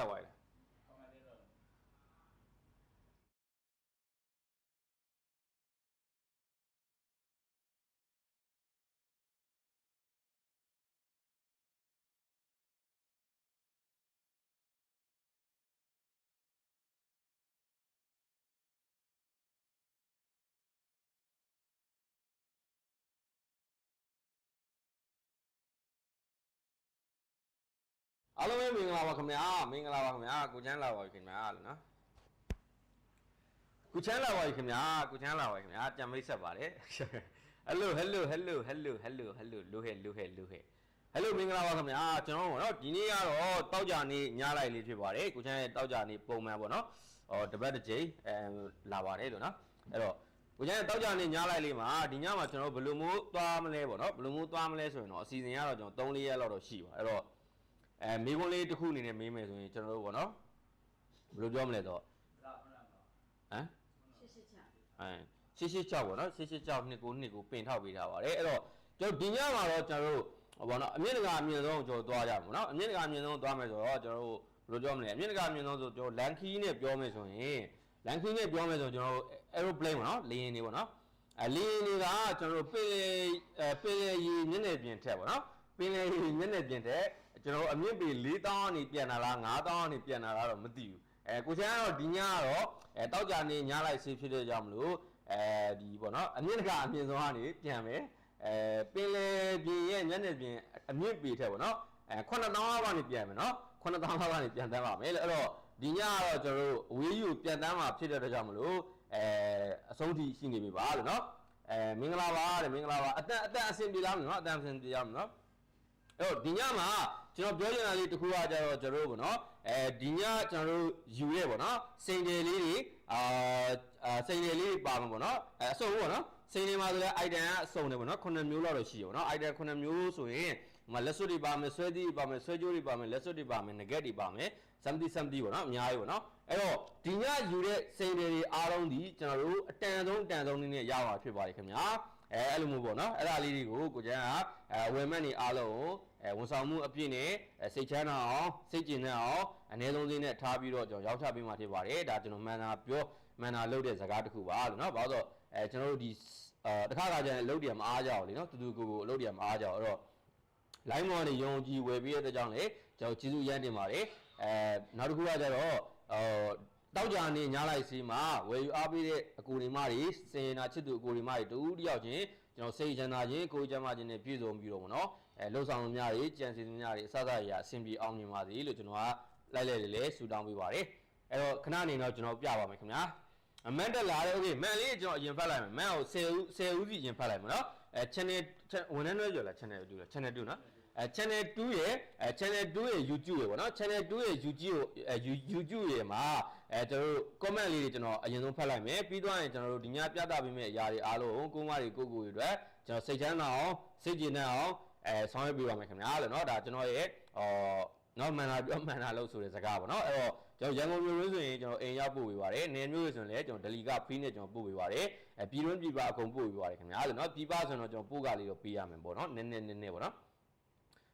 တ အားလုံးပဲမင်္ဂလာပါခင်ဗျာမင်္ဂလာပါခင်ဗျာကိုချမ်းလာပါပြီခင်ဗျာလို့နော်ကိုချမ်းလာပါပြီခင်ဗျာကိုချမ်းလာပါပြီခင်ဗျာကြံမိတ်ဆက်ပါတယ်ဟယ်လိုဟယ်လိုဟယ်လိုဟယ်လိုဟယ်လိုဟယ်လိုလူဟဲလူဟဲလူဟဲဟယ်လိုမင်္ဂလာပါခင်ဗျာကျွန်တော်တို့နော်ဒီနေ့ကတော့တောက်ကြနေညလိုက်လေးဖြစ်ပါတယ်ကိုချမ်းရဲ့တောက်ကြနေပုံမှန်ပေါ့နော်ဟောတပတ်တစ်ချိန်အဲလာပါတယ်လို့နော်အဲ့တော့ကိုချမ်းရဲ့တောက်ကြနေညလိုက်လေးမှာဒီညမှာကျွန်တော်တို့ဘယ်လိုမျိုးသွားမလဲပေါ့နော်ဘယ်လိုမျိုးသွားမလဲဆိုရင်တော့အစီအစဉ်ကတော့ကျွန်တော်3-4ရက်လောက်တော့ရှိပါအဲ့တော့ အဲမိခွန်းလေးတစ်ခုအနေနဲ့မေးမယ်ဆိုရင်ကျွန်တော်တို့ဗောနော်ဘယ်လိုပြောမလဲတော့ဟမ်ရှစ်ရှစ်ချအဲရှစ်ရှစ်6ဗောနော်ရှစ်ရှစ်6နှစ်ကိုနှစ်ကိုပင်ထောက်ပေးထားပါတယ်အဲ့တော့ကျွန်တော်ဒီညမှာတော့ကျွန်တော်တို့ဗောနော်အမြင့်တကာအမြင့်ဆုံးကျွန်တော်သွားကြမှာဗောနော်အမြင့်တကာအမြင့်ဆုံးသွားမယ်ဆိုတော့ကျွန်တော်တို့ဘယ်လိုပြောမလဲအမြင့်တကာအမြင့်ဆုံးဆိုကျွန်တော်လန်ခီနဲ့ပြောမယ်ဆိုရင်လန်ခီနဲ့ပြောမယ်ဆိုကျွန်တော်တို့ aeroplane ဗောနော်လေယာဉ်တွေဗောနော်အဲလေယာဉ်တွေကကျွန်တော်တို့ပင်လေအဲပင်လေရေမျက်နှာပြင်ထက်ဗောနော်ပင်လေမျက်နှာပြင်တဲ့ကျွ န်တော်တို့အမြင့်ပေ4000ကနေပြန်လာလား9000ကနေပြန်လာလားတော့မသိဘူးအဲကိုချမ်းကတော့ဒီညကတော့အဲတောက်ကြနေညလိုက်ဆေးဖြစ်တဲ့ကြောင့်မလို့အဲဒီပေါ့နော်အမြင့်တကအမြင့်ဆုံးကနေပြန်မယ်အဲပင်လေပြင်ရဲ့မျက်နှာပြင်အမြင့်ပေထက်ပေါ့နော်အဲ9000လောက်ကနေပြန်မယ်နော်9000လောက်ကနေပြန်တန်းပါမယ်လေအဲ့တော့ဒီညကတော့ကျွန်တော်တို့အဝေးယူပြန်တန်းမှာဖြစ်တဲ့အတွက်ကြောင့်မလို့အဲအဆုံးထိရှိနေပြီပါလို့နော်အဲမင်္ဂလာပါတဲ့မင်္ဂလာပါအသက်အသက်အဆင်ပြေလားမလို့နော်အသက်အဆင်ပြေရမလို့နော်အဲ့တော့ဒီညမှာကျွန်တော်ပြောချင်တာလေးတစ်ခုကကြတော့ကျွန်တော်တို့ဗောနော်အဲဒီညကျွန်တော်တို့ယူရဲဗောနော်စိန်တယ်လေးတွေအာအာစိန်တယ်လေးတွေပါမှာဗောနော်အဲအစုံဗောနော်စိန်တယ်မှာဆိုလဲ item ကအစုံတယ်ဗောနော်9မျိုးလောက်တော့ရှိရဗောနော် item 9မျိုးဆိုရင်ဟိုမှာလက်စွပ်တွေပါမယ်ဆွဲသီးတွေပါမယ်ဆွဲကြိုးတွေပါမယ်လက်စွပ်တွေပါမယ်ငကက်တွေပါမယ် something something ဗောနော်အများကြီးဗောနော်အဲ့တော့ဒီညယူတဲ့စိန်တယ်တွေအားလုံးဒီကျွန်တော်တို့အတန်ဆုံးအတန်ဆုံးနည်းနဲ့ရပါဖြစ်ပါတယ်ခင်ဗျာအဲအဲ့လိုမျိုးပေါ့နော်အဲ့ဒါလေးတွေကိုကိုကျန်းကအဲဝယ်မက်နေအားလုံးကို အဲဝန်ဆောင်မှုအပြည့်နဲ့အဲစိတ်ချမ်းသာအောင်စိတ်ကျဉ်တဲ့အောင်အနည်းဆုံးလေးနဲ့ထားပြီးတော့ကျွန်တော်ရောက်ချပေးမှဖြစ်ပါတယ်ဒါကျွန်တော်မှန်တာပြောမှန်တာလုပ်တဲ့ဇာတ်တစ်ခုပါလို့နော်ဘာလို့ဆိုအဲကျွန်တော်တို့ဒီအဲတစ်ခါခါကျရင်အလုပ်တွေမအားကြအောင်လေနော်တူတူကိုကိုအလုပ်တွေမအားကြအောင်အဲ့တော့ line မော်နေယုံကြည်ဝယ်ပြီးတဲ့အတွက်ကြောင့်လေကျွန်တော်ကျေးဇူးရမ်းတင်ပါတယ်အဲနောက်တစ်ခုကကျတော့ဟို တောက်ကြနေညလိုက်စီမှာဝယ်ယူအားပေးတဲ့အကူဒီမတွေစင်နာချစ်သူအကူဒီမတွေတူတယောက်ချင်းကျွန်တော်စိတ်ချမ်းသာခြင်းကိုယ်ချမ်းသာခြင်းနဲ့ပြည့်စုံပြီးတော့ဗောနော်အဲလှုပ်ဆောင်မှုများတွေကြံစီမှုများတွေအစစအရာအဆင်ပြေအောင်မြင်ပါစေလို့ကျွန်တော်ကလိုက်လိုက်လေလေဆုတောင်းပေးပါတယ်အဲ့တော့ခဏနေတော့ကျွန်တော်ပြပါမယ်ခင်ဗျာ အမန်တက်လာတယ်โอเคမန်လေးကျွန်တော်အရင်ဖတ်လိုက်မယ်မန်ကို10ဦး10ဦးစီအရင်ဖတ်လိုက်မယ်နော်အဲ channel ဝန်ထမ်းတွေကြော်လား channel 2လား channel 2နော် အဲ channel 2ရဲ့အဲ channel 2ရဲ့ YouTube ရဲ့ဗောနော် channel 2ရဲ့ YouTube ကိုအဲ YouTube ရဲ့မှာအဲကျွန်တော်တို့ comment လေးတွေကျွန်တော်အရင်ဆုံးဖတ်လိုက်မယ်ပြီးတော့ရင်ကျွန်တော်တို့ဒီညပြသပေးမယ့်အရာတွေအားလုံးကိုမတွေကိုကိုတွေအတွက်ကျွန်တော်စိတ်ချမ်းသာအောင်စိတ်ကြည်နဲ့အောင်အဲဆောင်ရွက်ပေးပါမယ်ခင်ဗျာလို့နော်ဒါကျွန်တော်ရဲ့ဟောနော်မှန်တာပြောမှန်တာလို့ဆိုတဲ့စကားပေါ့နော်အဲ့တော့ကျွန်တော်ရန်ကုန်မြို့ရင်းဆိုရင်ကျွန်တော်အိမ်ရောက်ပို့ပေးပါတယ်နေမြို့ရင်းဆိုရင်လည်းကျွန်တော်ဒလီကဖီးနဲ့ကျွန်တော်ပို့ပေးပါတယ်အဲပြည်တွင်းပြည်ပအကုန်ပို့ပေးပါတယ်ခင်ဗျာလို့နော်ပြည်ပဆိုရင်တော့ကျွန်တော်ပို့ကလေးတော့ပေးရမယ်ပေါ့နော်နည်းနည်းနည်းနည်းပေါ့နော်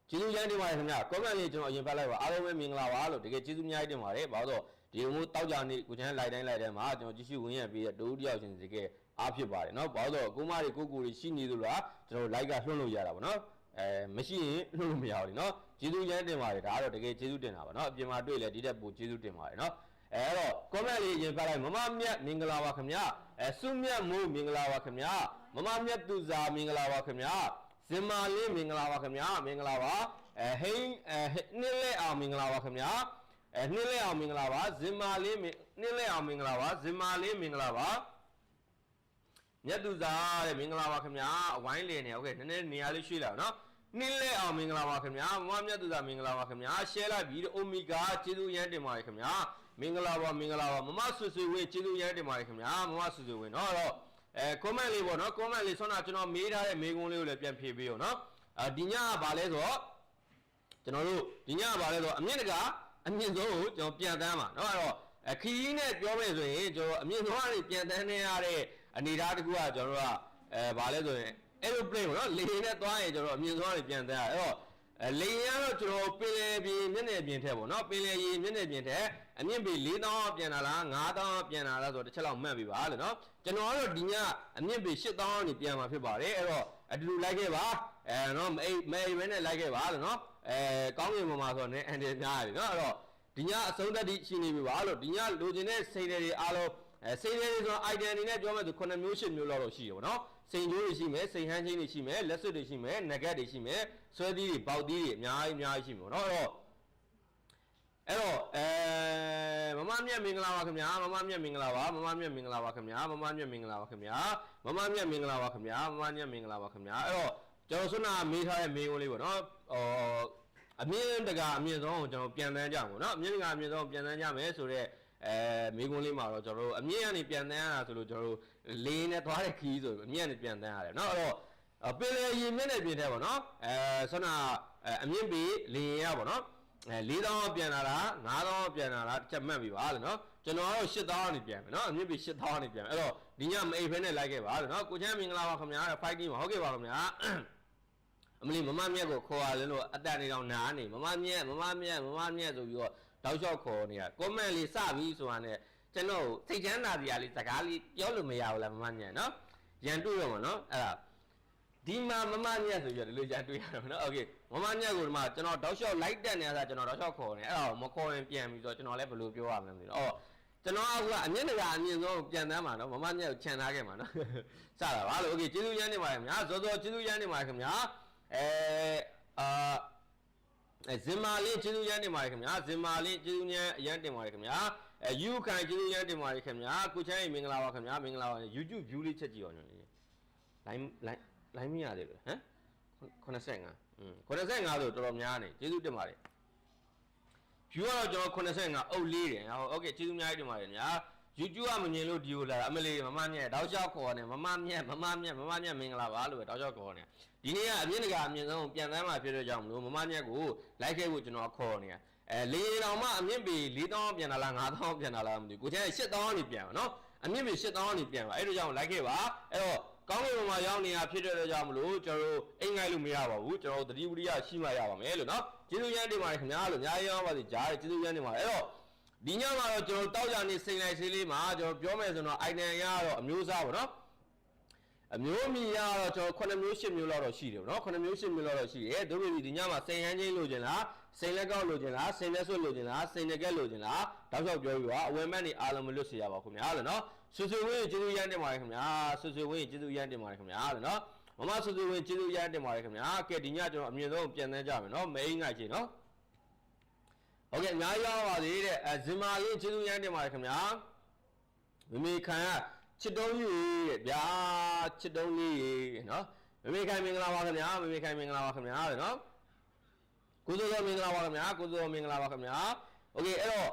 ကျေးဇူးရမ်းတင်ပါတယ်ခင်ဗျာ comment လေးကျွန်တော်အရင်ဖတ်လိုက်ပါအားလုံးပဲမင်္ဂလာပါလို့တကယ်ကျေးဇူးအများကြီးတင်ပါတယ်ဘာလို့ဆိုဒီလိုမျိုးတောက်ကြနေကိုချမ်းလိုက်တိုင်းလိုက်တိုင်းမှာကျွန်တော်ကြည့်ရှုဝင်ရပြီးတဲ့ဒိုးတယောက်ချင်းတကယ်အားဖြစ်ပါတယ်နော်ဘာလို့ဆိုကိုမတွေကိုကိုတွေရှိနေသလားကျွန်တော် like ကလွှင့်လို့ရတာပေါ့နော် အဲမရှိရင်လှုပ်လို့မရဘူးလीเนาะကျေးဇူးရမ်းတင်ပါတယ်ဒါကတော့တကယ်ကျေးဇူးတင်တာပါเนาะအပြင်မှာတွေ့လဲဒီတက်ပိုကျေးဇူးတင်ပါတယ်เนาะအဲအဲ့တော့ comment လေးရင်ဖတ်လိုက်မမမြတ်မင်္ဂလာပါခင်ဗျအဲစုမြတ်မိုးမင်္ဂလာပါခင်ဗျမမမြတ်သူစာမင်္ဂလာပါခင်ဗျ ဇင်မာလေးမင်္ဂလာပါခင်ဗျမင်္ဂလာပါအဲဟိန်းအဲနှင်းလဲအောင်မင်္ဂလာပါခင်ဗျအဲနှင်းလဲအောင်မင်္ဂလာပါဇင်မာလေးနှင်းလဲအောင်မင်္ဂလာပါဇင်မာလေးမင်္ဂလာပါမြတ်သူစာတဲ့မင်္ဂလာပါခင်ဗျာအဝိုင်းလင်နေဟုတ်ကဲ့နည်းနည်းနေရာလေးရွှေ့လိုက်အောင်နော်နှင်းလဲအောင်မင်္ဂလာပါခင်ဗျာမမမြတ်သူစာမင်္ဂလာပါခင်ဗျာရှဲလိုက်ပြီးအိုမီဂါကျေးဇူးရမ်းတင်ပါတယ်ခင်ဗျာမင်္ဂလာပါမင်္ဂလာပါမမဆွဆွေဝေးကျေးဇူးရမ်းတင်ပါတယ်ခင်ဗျာမမဆွဆွေဝေးနော်အဲ့တော့ အဲ comment လေးပေါ့နော် comment လေးဆွမ်းတာကျွန်တော်မေးထားတဲ့မေးခွန်းလေးကိုလည်းပြန်ဖြေပေးအောင်နော်အာဒီညကဘာလဲဆိုတော့ကျွန်တော်တို့ဒီညကဘာလဲဆိုတော့အမြင့်တကအမြင့်ဆုံးကိုကျွန်တော်ပြန်တန်းပါနော်အဲ့တော့အခီးနဲ့ပြောမယ်ဆိုရင်ကျွန်တော်အမြင့်ဆုံးကနေပြန်တန်းနေရတဲ့အနေအထားတစ်ခုကကျွန်တော်တို့ကအဲဘာလဲဆိုရင် aeroplane ပေါ့နော်လေယာဉ်နဲ့သွားရင်ကျွန်တော်အမြင့်ဆုံးကနေပြန်တန်းရအဲ့တော့အဲလေရင်ကတော့ကျွန်တော်ပင်လယ်ပြင်မျက်နှာပြင်ထက်ပေါ့နော်ပင်လယ်ရေမျက်နှာပြင်ထက်အမြင့်ပေ4000ပြန်လာလား9000ပြန်လာလားဆိုတော့တစ်ချက်လောက်မှတ်ပြီပါလို့နော် ကျွန်တော်ကတော့ဒီညအမြင့်ပေ8000နေပြန်มาဖြစ်ပါတယ်အဲ့တော့အတူတူလိုက်ခဲ့ပါအဲနော်မအိမအိပဲနဲ့လိုက်ခဲ့ပါလို့နော်အဲကောင်းကင်ပေါ်မှာဆိုတော့နည်းအန်တယ်များတယ်နော်အဲ့တော့ဒီညအဆုံးသက်တိရှိနေပြီပါလို့ဒီညလိုချင်တဲ့စိတ်တွေအားလုံးအဲစိတ်တွေဆိုတော့ item အနေနဲ့ပြောမယ်ဆို9မျိုး10မျိုးလောက်တော့ရှိရပါတော့စိန်ကြိုးတွေရှိမယ်စိန်ဟန်းချင်းတွေရှိမယ်လက်စွပ်တွေရှိမယ်နဂတ်တွေရှိမယ်ဆွဲသီးတွေပေါက်သီးတွေအများကြီးအများကြီးရှိမှာပေါ့နော်အဲ့တော့ အဲ့တော့အဲမမမြတ်မင်္ဂလာပါခင်ဗျာမမမြတ်မင်္ဂလာပါမမမြတ်မင်္ဂလာပါခင်ဗျာမမမြတ်မင်္ဂလာပါခင်ဗျာမမမြတ်မင်္ဂလာပါခင်ဗျာမမမြတ်မင်္ဂလာပါခင်ဗျာအဲ့တော့ကျွန်တော်ဆွနာမေးထားတဲ့မေးခွန်းလေးပေါ့နော်ဟောအမြင့်တကအမြင့်ဆုံးကိုကျွန်တော်ပြန်တန်းကြမှာပေါ့နော်အမြင့်တကအမြင့်ဆုံးပြန်တန်းကြမယ်ဆိုတော့အဲမိကုန်းလေးမှာတော့ကျွန်တော်တို့အမြင့်ကနေပြန်တန်းရတာဆိုလို့ကျွန်တော်တို့လေးနဲ့သွားတဲ့ခီးဆိုအမြင့်ကနေပြန်တန်းရတယ်เนาะအဲ့တော့ပင်လေရင်မြင့်နဲ့ပြင်တဲ့ပေါ့နော်အဲဆွနာအမြင့်ပေလေရင်ရပေါ့နော် အဲ4000ပြန်လာတာ9000ပြန်လာတာတစ်ချက်မှတ်ပြီပါလို့နော်ကျွန်တော်ကတော့8000ကနေပြန်မယ်နော်အမြင့်ပြီ8000ကနေပြန်မယ်အဲ့တော့ဒီညမအိပ်ဖဲနဲ့လိုက်ခဲ့ပါလို့နော်ကိုချမ်းမင်္ဂလာပါခင်ဗျာ fighting ပါဟုတ်ကဲ့ပါခင်ဗျာအမလီမမမြက်ကိုခေါ်ရလင်းလို့အတန်နေတော့နားနေမမမြက်မမမြက်မမမြက်ဆိုပြီးတော့တောက်လျှောက်ခေါ်နေတာ comment လေးစပြီဆိုတာနဲ့ကျွန်တော်စိတ်ချမ်းသာစရာလေးစကားလေးပြောလို့မရဘူးလားမမမြက်နော်ရန်တွေ့တော့မှာနော်အဲ့ဒါ ဒီမှာမမမြက်ဆိုပြီးတော့ဒီလိုရန်တွေ့ရတော့နော်โอเคမမမြက်ကိုဒီမှာကျွန်တော်တောက်လျှောက်လိုက်တက်နေတာကျွန်တော်တောက်လျှောက်ခေါ်နေအဲ့ဒါမခေါ်ရင်ပြန်ပြီးတော့ကျွန်တော်လည်းဘယ်လိုပြောရမလဲမသိဘူးအော်ကျွန်တော်အခုကအမျက်နှာအမြင့်ဆုံးပြန်တမ်းမှာနော်မမမြက်ကိုခြံထားခဲ့မှာနော်စတာပါလို့โอเคကျေးဇူးရမ်းနေပါတယ်ခင်ဗျာဇောဇောကျေးဇူးရမ်းနေပါတယ်ခင်ဗျာ အဲအာအဲဇင်မာလေးကျေးဇူးရမ်းတင်ပါတယ်ခင်ဗျာဇင်မာလေးကျေးဇူးညမ်းအရမ်းတင်ပါတယ်ခင်ဗျာအဲယူခိုင်ကျေးဇူးရမ်းတင်ပါတယ်ခင်ဗျာကိုချမ်းရေမင်္ဂလာပါခင်ဗျာမင်္ဂလာပါ YouTube view လေးချက်ကြည့်အောင်ညလေး line line line မရသေးလို့ဟမ်85อืม85ဆိုတော်တော်များနေကျေးဇူးတင်ပါတယ် view ကတော့ကျွန်တော်85အုပ်လေးတယ်ဟော okay ကျေးဇူးအများကြီးတင်ပါတယ်ညာ YouTube ကမမြင်လို့ဒီကိုလာတာအမလေးမမမြက်တောက်လျှောက်ခေါ်နေမမမြက်မမမြက်မမမြက်မင်္ဂလာပါလို့ပဲတောက်လျှောက်ခေါ်နေဒီနေ့ကအမြင့်တကအမြင့်ဆုံးပြန်တမ်းမှာဖြစ်တဲ့ကြောင့်မလို့မမမြက်ကိုလိုက်ခဲ့ဖို့ကျွန်တော်ခေါ်နေတာအဲလေတောင်မှအမြင့်ပေ4000ပြန်လာလား9000ပြန်လာလားမသိဘူးကိုချမ်း8000နေပြန်ပါနော်အမြင့်ပေ8000နေပြန်ပါအဲ့ဒါကြောင့်လိုက်ခဲ့ပါအဲ့တော့ ကောင်းကင်ဘုံမှာရောက်နေတာဖြစ်တဲ့ကြောင့်မလို့ကျွန်တော်တို့အိမ်ငိုက်လို့မရပါဘူးကျွန်တော်တို့တတိဝရိယရှိမှရပါမယ်လို့နော်ကျေးဇူးရမ်းတင်ပါတယ်ခင်ဗျာလို့အများကြီးရောပါစေကြားတယ်ကျေးဇူးရမ်းတင်ပါတယ်အဲ့တော့ဒီညမှာတော့ကျွန်တော်တောက်ကြနေစိန်လိုက်ဆေးလေးမှာကျွန်တော်ပြောမယ်ဆိုတော့ item ရတော့အမျိုးအစားပေါ့နော်အမျိုးမီရတော့ကျွန်တော်9မျိုး10မျိုးလောက်တော့ရှိတယ်ပေါ့နော်9မျိုး10မျိုးလောက်တော့ရှိတယ်တို့ပြည်ဒီညမှာစိန်ဟန်းချင်းလိုချင်လားစိန်လက်ကောက်လိုချင်လားစိန်လက်ဆွတ်လိုချင်လားစိန်လက်ကက်လိုချင်လားတောက်လျှောက်ပြောပြီးတော့အဝယ်မက်နေအားလုံးမလွတ်စေရပါဘူးခင်ဗျာလို့နော် ဆွဆွဝင်းကျေးဇူးရမ်းတင်ပါတယ်ခင်ဗျာဆွဆွဝင်းကျေးဇူးရမ်းတင်ပါတယ်ခင်ဗျာလို့နော်မမဆွဆွဝင်းကျေးဇူးရမ်းတင်ပါတယ်ခင်ဗျာကဲဒီညကျွန်တော်အမြင့်ဆုံးပြန်သန်းကြမယ်နော်မိန်းကချင်းနော်ဟုတ်ကဲ့အများကြီးရပါသေးတဲ့အဲဇင်မာလေးကျေးဇူးရမ်းတင်ပါတယ်ခင်ဗျာမမေခံကချစ်တုံးကြီးတဲ့ဗျာချစ်တုံးလေးနော်မမေခိုင်မင်္ဂလာပါခင်ဗျာမမေခိုင်မင်္ဂလာပါခင်ဗျာတဲ့နော်ကိုစိုးစောမင်္ဂလာပါခင်ဗျာကိုစိုးစောမင်္ဂလာပါခင်ဗျာโอเคအဲ့တော့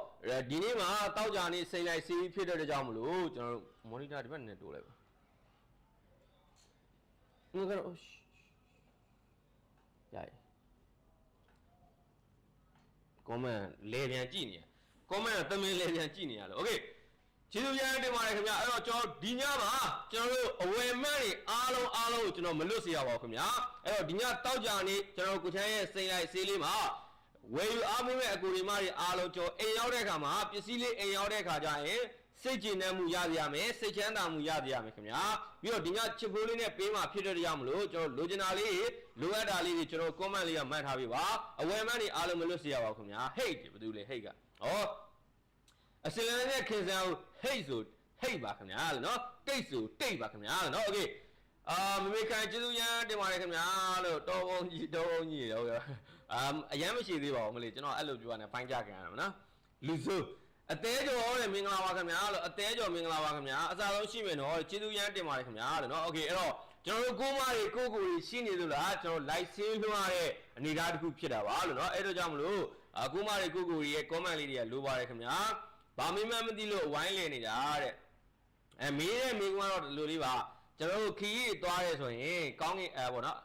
ဒီနေ့မှာတောက်ကြနေစိတ်လိုက်စီးဖြစ်တဲ့ကြောင့်မလို့ကျွန်တော်တို့မော်နီတာဒီဘက်နဲ့တိုးလိုက်ပါငါကတော့ရိုက် comment လေပြန်ကြည့်နေရ comment သမင်းလေပြန်ကြည့်နေရလို့ okay ကျေးဇူးများတင်ပါတယ်ခင်ဗျာအဲ့တော့ကျွန်တော်ဒီညမှာကျွန်တော်တို့အဝယ်မန့်တွေအားလုံးအားလုံးကိုကျွန်တော်မလွတ်စေရပါဘူးခင်ဗျာအဲ့တော့ဒီညတောက်ကြနေကျွန်တော်ကိုချမ်းရဲ့စိန်လိုက်ဆေးလေးမှာ ဝယ်ယူအားမွေးမဲ့အကူဒီမတွေအားလုံးကျွန်တော်အိမ်ရောက်တဲ့အခါမှာပစ္စည်းလေးအိမ်ရောက်တဲ့အခါကျရင်စိတ်ကြည်နမှုရရမယ်စိတ်ချမ်းသာမှုရရမယ်ခင်ဗျာပြီးတော့ဒီညချစ်ဖိုးလေးနဲ့ပေးမှဖြစ်တဲ့တရားမလို့ကျွန်တော်လိုချင်တာလေးလိုအပ်တာလေးတွေကျွန်တော် comment လေးကမှတ်ထားပေးပါအဝယ်မန့်တွေအားလုံးမလွတ်စေရပါဘူးခင်ဗျာ hate တယ်ဘာလို့လဲ hate ကဩအစလန်နဲ့ခင်စံကို hate ဆို hate ပါခင်ဗျာလို့နော်တိတ်ဆိုတိတ်ပါခင်ဗျာလို့နော် okay အာမမေခံကျေးဇူးရမ်းတင်ပါတယ်ခင်ဗျာလို့တော်ဘုံကြီးတော်ဘုံကြီးတော့ အာအရန်မရှိသေးပါဘူးမလေးကျွန်တော်အဲ့လိုပြောရတယ်ပိုင်းကြခံရမှာနော်လူစုအသေးကျော်တဲ့မင်္ဂလာပါခင်ဗျာလို့အသေးကျော်မင်္ဂလာပါခင်ဗျာအစားဆုံးရှိမယ်နော်ကျေးဇူးရမ်းတင်ပါတယ်ခင်ဗျာလို့နော်โอเคအဲ့တော့ကျွန်တော်တို့ကိုမတွေကိုကိုကြီးရှိနေလို့လားကျွန်တော် live ဆင်းလွှားတဲ့အနေအထားတစ်ခုဖြစ်တာပါလို့နော်အဲ့တော့ကြောင့်မလို့အကိုမတွေကိုကိုကြီးရဲ့ comment လေးတွေကလိုပါတယ်ခင်ဗျာဘာမင်းမမသိလို့ဝိုင်းလည်နေတာတဲ့အဲမေးတဲ့မိကွန်းတော့ဒီလိုလေးပါကျွန်တော်တို့ခီးကြီးသွားရဲဆိုရင်ကောင်းကင်အဲပေါ့နော်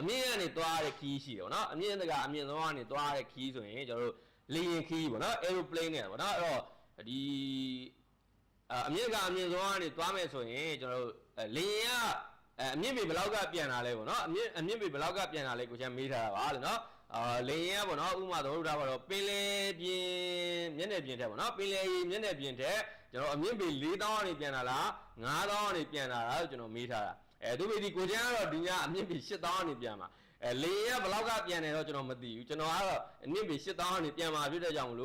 အမြင့်ကနေသွားတဲ့ခီးရှိတယ်ပေါ့နော်အမြင့်တကအမြင့်ဆုံးကနေသွားတဲ့ခီးဆိုရင်ကျွန်တော်တို့လေယာဉ်ခီးပေါ့နော် aeroplane နဲ့ပေါ့နော်အဲ့တော့ဒီအမြင့်ကအမြင့်ဆုံးကနေသွားမယ်ဆိုရင်ကျွန်တော်တို့လေယာဉ်ကအမြင့်ပေဘယ်လောက်ကပြန်လာလဲပေါ့နော်အမြင့်အမြင့်ပေဘယ်လောက်ကပြန်လာလဲကိုချမ်းမေးထားတာပါလို့နော်အာလေရင်ကပေါ့နော်ဥပမာသဘောထားပါတော့ပင်လေပြင်မျက်နှာပြင်ထက်ပေါ့နော်ပင်လေမျက်နှာပြင်ထက်ကျွန်တော်အမြင့်ပေ4000ကနေပြန်လာလား9000ကနေပြန်လာတာလို့ကျွန်တော်မေးထားတာ အဲသူပေဒီကိုချမ်းကတော့ဒီညအမြင့်ပြီ8000အနေပြန်ပါအဲလေရင်ကဘလောက်ကပြန်တယ်တော့ကျွန်တော်မသိဘူးကျွန်တော်ကတော့အမြင့်ပြီ8000အနေပြန်ပါဖြစ်တဲ့ကြောင့်မလို့